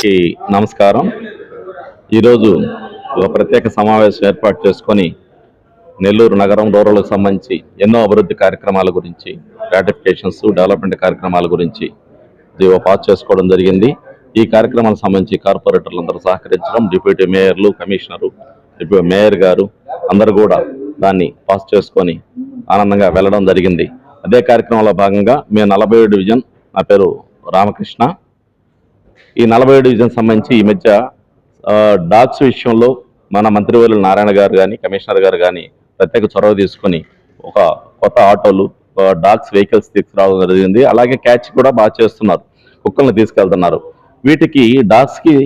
అందరికీ నమస్కారం. ఈరోజు ఒక ప్రత్యేక సమావేశం ఏర్పాటు చేసుకొని నెల్లూరు నగరం రూరల్కు సంబంధించి ఎన్నో అభివృద్ధి కార్యక్రమాల గురించి రాటిఫికేషన్స్ డెవలప్మెంట్ కార్యక్రమాల గురించి జీవో పాస్ చేసుకోవడం జరిగింది. ఈ కార్యక్రమాలకు సంబంధించి కార్పొరేటర్లు అందరూ సహకరించడం డిప్యూటీ మేయర్లు కమిషనరు డిప్యూటీ మేయర్ గారు అందరూ కూడా దాన్ని పాస్ చేసుకొని ఆనందంగా వెళ్ళడం జరిగింది. అదే కార్యక్రమంలో భాగంగా మేము నలభై డివిజన్ నా పేరు రామకృష్ణ. ఈ నలభై డివిజన్ సంబంధించి ఈ మధ్య డాగ్స్ విషయంలో మన మంత్రివర్యులు నారాయణ గారు కానీ కమిషనర్ గారు కానీ ప్రత్యేక చొరవ తీసుకొని ఒక కొత్త ఆటోలు డాగ్స్ వెహికల్స్ తీసుకురావడం జరిగింది. అలాగే క్యాచ్ కూడా బాగా చేస్తున్నారు. కుక్కల్ని తీసుకెళ్తున్నారు. వీటికి డాగ్స్కి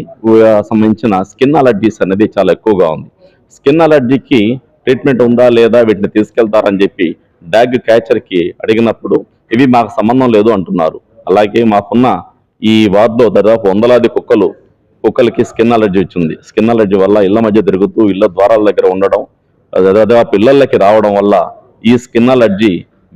సంబంధించిన స్కిన్ అలర్జీస్ అనేది చాలా ఎక్కువగా ఉంది. స్కిన్ అలర్జీకి ట్రీట్మెంట్ ఉందా లేదా వీటిని తీసుకెళ్తారని చెప్పి డాగ్ క్యాచర్కి అడిగినప్పుడు ఇవి మాకు సంబంధం లేదు అంటున్నారు. అలాగే మాకున్న ఈ వార్డులో దాదాపు వందలాది కుక్కలు కుక్కలకి స్కిన్ అలర్జీ వచ్చింది. స్కిన్ అలర్జీ వల్ల ఇళ్ళ మధ్య తిరుగుతూ ఇళ్ళ ద్వారాల దగ్గర ఉండడం దాదాపు ఇళ్ళకి రావడం వల్ల ఈ స్కిన్ అలర్జీ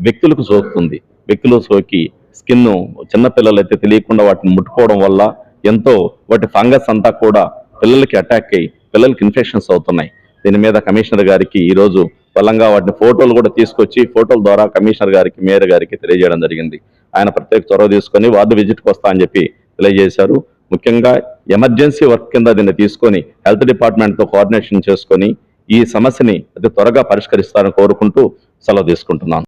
వ్యక్తులకు సోకుతుంది. వ్యక్తులు సోకి స్కిన్ చిన్నపిల్లలైతే తెలియకుండా వాటిని ముట్టుకోవడం వల్ల ఎంతో వాటి ఫంగస్ అంతా కూడా పిల్లలకి అటాక్ అయ్యి పిల్లలకి ఇన్ఫెక్షన్స్ అవుతున్నాయి. దీని మీద కమిషనర్ గారికి ఈరోజు బలంగా వాటిని ఫోటోలు కూడా తీసుకొచ్చి ఫోటోల ద్వారా కమిషనర్ గారికి మేయర్ గారికి తెలియజేయడం జరిగింది. ఆయన ప్రత్యేక చొరవ తీసుకొని వార్డు విజిట్కి వస్తా అని చెప్పి తెలియజేశారు. ముఖ్యంగా ఎమర్జెన్సీ వర్క్ కింద దీన్ని తీసుకొని హెల్త్ డిపార్ట్మెంట్తో కోఆర్డినేషన్ చేసుకొని ఈ సమస్యని అతి త్వరగా పరిష్కరిస్తారని కోరుకుంటూ సెలవు తీసుకుంటున్నాను.